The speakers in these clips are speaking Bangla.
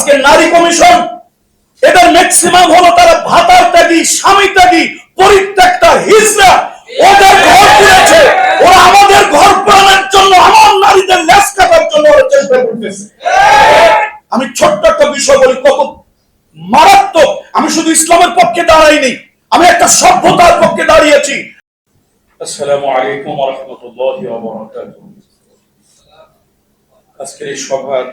আজকে নারী কমিশন, এদের ম্যাক্সিমাম হলো তারা ভাতার ত্যাগী, স্বামী ত্যাগী, পরিত্যক্তা হিজড়া। ওদের ঘর পুড়েছে ওরা আমাদের ঘর পোড়ানোর জন্য, আমার নারীদের লেস কাটার জন্য ওরা চেষ্টা করতেছে। আমি ছোট্ট একটা বিষয় বলি কত মারাত্মক। আমি শুধু ইসলামের পক্ষে দাঁড়াইনি, আমি একটা সভ্যতার পক্ষে দাঁড়িয়েছি। আসসালামু আলাইকুম ওয়া রাহমাতুল্লাহি ওয়া বারাকাতুহু। আজকের এই সভার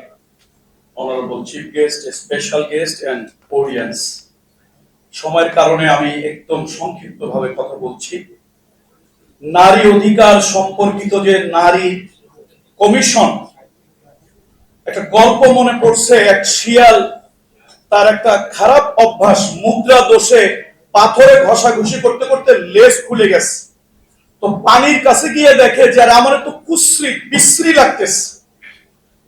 honourable chief guest special guest and audience সময়ের কারণে আমি একদম সংক্ষিপ্তভাবে কথা বলছি। নারী অধিকার সম্পর্কিত যে নারী কমিশন, একটা গল্প মনে পড়ছে, এক শিয়াল তার একটা খারাপ অভ্যাস, মুদ্রা দোষে পাথরে ঘষাঘষি করতে করতে লেজ খুলে গেছে। তো পানির কাছে গিয়ে দেখে যে, আরে, আমার তো কুশ্রী বিশ্রী লাগতেছে।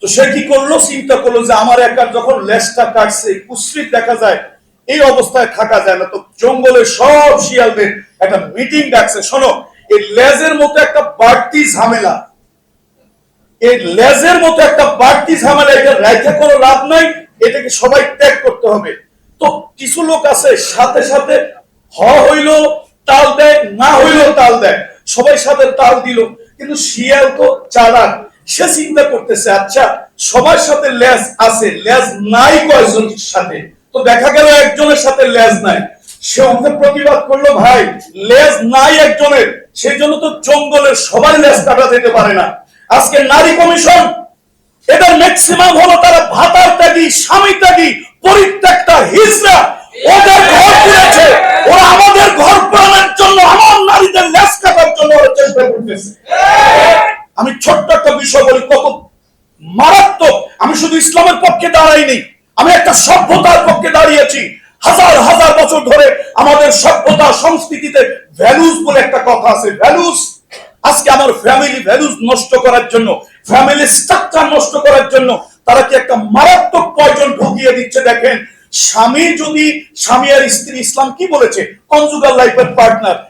তো সে কি করল? চিন্তা করল যে আমার একার যখন লেজটা কাটছে কুশ্রী দেখা যায়, এই অবস্থায় থাকা যায় না। তো জঙ্গলের সব শিয়ালদের একটা মিটিং ডাকছে। শোনো, এই লেজের মতো একটা বাড়তি ঝামেলা। এই লেজের মতো একটা বাড়তি ঝামেলা, এটা রেখে কোনো লাভ নাই, এটাকে সবাই ত্যাগ করতে হবে। তো কিছু লোক আছে, সাথে সাথে হ হইল, তাল দেয়, না হইল তাল দেয়। সবাই সাথে তাল দিল, কিন্তু শিয়াল তো চালাক। সে চিন্তা করতেছে আচ্ছা সবার সাথে লেজ আছে, লেজ নাই কয়জনের সাথে? তো দেখা গেল একজনের সাথে লেজ নাই। সে ওকে প্রতিবাদ করল, ভাই, লেজ নাই একজনের সেই জন্য তো জঙ্গলের সবার লেজ কাটা যেতে পারে না। আজকে নারী কমিশন, এদের ম্যাক্সিমাম হলো তারা ভাতার ত্যাগী স্বামী ত্যাগী, পরিত্যক্তা হিজড়া। ওদের ঘর পুড়েছে ওরা আমাদের ঘর পোড়ানোর জন্য, আমার নারীদের লেস কাটার জন্য ওরা চেষ্টা করতেছে। আমি ছোট্ট একটা বিষয় বলি, কত মারাত্মক। আমি শুধু ইসলামের পক্ষে দাঁড়াইনি, আমি একটা সভ্যতার পক্ষে দাঁড়িয়েছি। হাজার হাজার বছর ধরে আমাদের সভ্যতা সংস্কৃতিতে ভ্যালুস বলে একটা কথা আছে ভ্যালুস আজকে আমার ফ্যামিলি ভ্যালুস নষ্ট করার জন্য ফ্যামিলি স্ট্রাকচার নষ্ট করার জন্য তারা কি একটা মারাত্মক পয়জন ঢুকিয়ে দিচ্ছে দেখেন? স্বামী যদি স্বামী আর স্ত্রী ইসলাম কি বলেছে? কনজুগাল লাইফের পার্টনার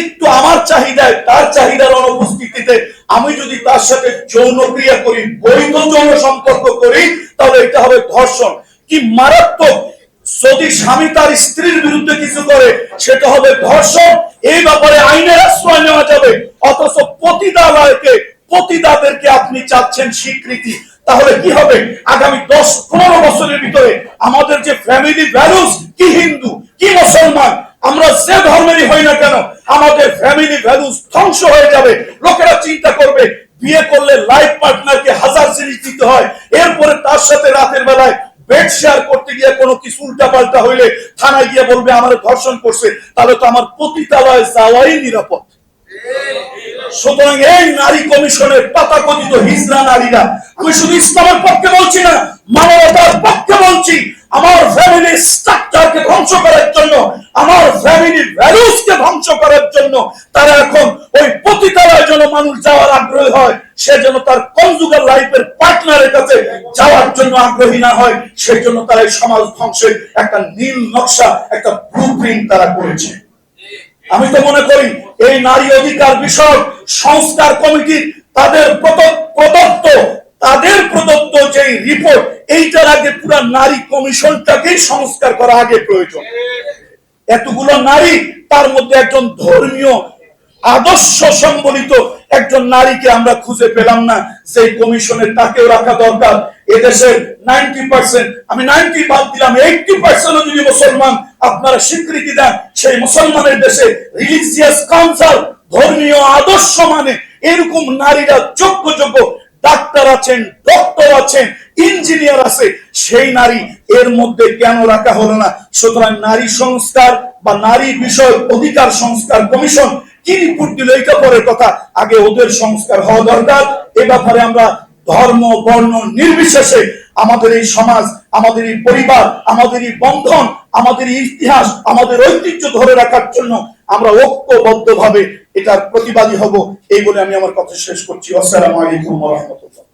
একটু আমার চাহিদায়, তার চাহিদার অনুপস্থিতিতে আমি যদি তার সাথে যৌন ক্রিয়া করি, বৈধ যৌন সম্পর্ক করি, তাহলে এটা হবে ধর্ষণ। কি মারাত্মক, যদি স্বামী তার স্ত্রীর বিরুদ্ধে কিছু করে, সেটা হবে ধর্ষণ। এই ব্যাপারে আইনের আশ্রয় নেওয়া যাবে। অথচ পতিতালয়কে, পতিতাদেরকে আপনি চাচ্ছেন স্বীকৃতি। তাহলে কি হবে? আগামী দশ, পনেরো বছরের ভিতরে আমাদের যে ফ্যামিলি ভ্যালুস কি হিন্দু, কি মুসলমান আমরা যে ধর্মেরই হই না কেন আমাদের ফ্যামিলি ভ্যালুস ধ্বংস হয়ে যাবে। লোকেরা চিন্তা করবে, বিয়ে করলে লাইফ পার্টনারকে হাজার জিনিস দিতে হয়। এরপরে তার সাথে রাতের বেলায় বেড শেয়ার করতে গিয়ে কোনো কিছু উল্টা পাল্টা হইলে থানায় গিয়ে বলবে, আমার ধর্ষণ করছে। তাহলে তো আমার পতিতালয়ে যাওয়াই নিরাপদ। সুতরাং এই নারী কমিশনের পাতাকথিত হিজড়া নারীরা, আমি শুধু ইসলামের পক্ষে বলছি না, মানবতার পক্ষে বলছি, আমার ফ্যামিলি স্ট্রাকচারকে ধ্বংস করার জন্য আমার ফ্যামিলি ভ্যালুসকে ধ্বংস করার জন্য তারা এখন ওই পতিতালয় যেন মানুষ যাওয়ার আগ্রহী হয় সে যেন তার কনজুগাল লাইফের পার্টনারের কাছে যাওয়ার জন্য আগ্রহী না হয় সেই জন্য তারা এই সমাজ ধ্বংসের একটা নীল নকশা, একটা ব্লু তারা করেছে। আমি তো মনে করি, এই নারী অধিকার বিষয়ক সংস্কার কমিটির তাদের প্রদত্ত তাদের প্রদত্ত যে রিপোর্ট এইটার আগে পুরো নারী কমিশনটাকেই সংস্কার করা আগে প্রয়োজন। এতগুলো নারী, তার মধ্যে একজন ধর্মীয়, আদর্শ সম্বলিত একজন নারীকে আমরা খুঁজে পেলাম না। সেই কমিশনে তাকেও রাখা দরকার। এদেশের নাইনটি পার্সেন্ট, আমি নাইনটি বাদ দিলাম, এইটটি পার্সেন্ট যদি মুসলমান আপনারা স্বীকৃতি দেন, সেই মুসলমানের দেশে রিলিজিয়াস কাউন্সিল ধর্মীয় আদর্শ মানে এরকম নারীরা যোগ্য যোগ্য ডাক্তার আছেন, ডক্টর আছেন, ইঞ্জিনিয়ার আছে, সেই নারী এর মধ্যে কেন রাখা হলো না? সুতরাং নারী সংস্কার বা নারী বিষয় অধিকার সংস্কার কমিশন কি পরের কথা। আগে ওদের সংস্কার হওয়া দরকার। এ ব্যাপারে আমরা ধর্ম, বর্ণ নির্বিশেষে আমাদের এই সমাজ, আমাদের এই পরিবার, আমাদের এই বন্ধন, আমাদের ইতিহাস, আমাদের ঐতিহ্য ধরে রাখার জন্য আমরা ঐক্যবদ্ধভাবে এটার প্রতিবাদী হব, এই বলে আমি আমার কথা শেষ করছি। আসসালামু আলাইকুম রহমতুল্লাহ।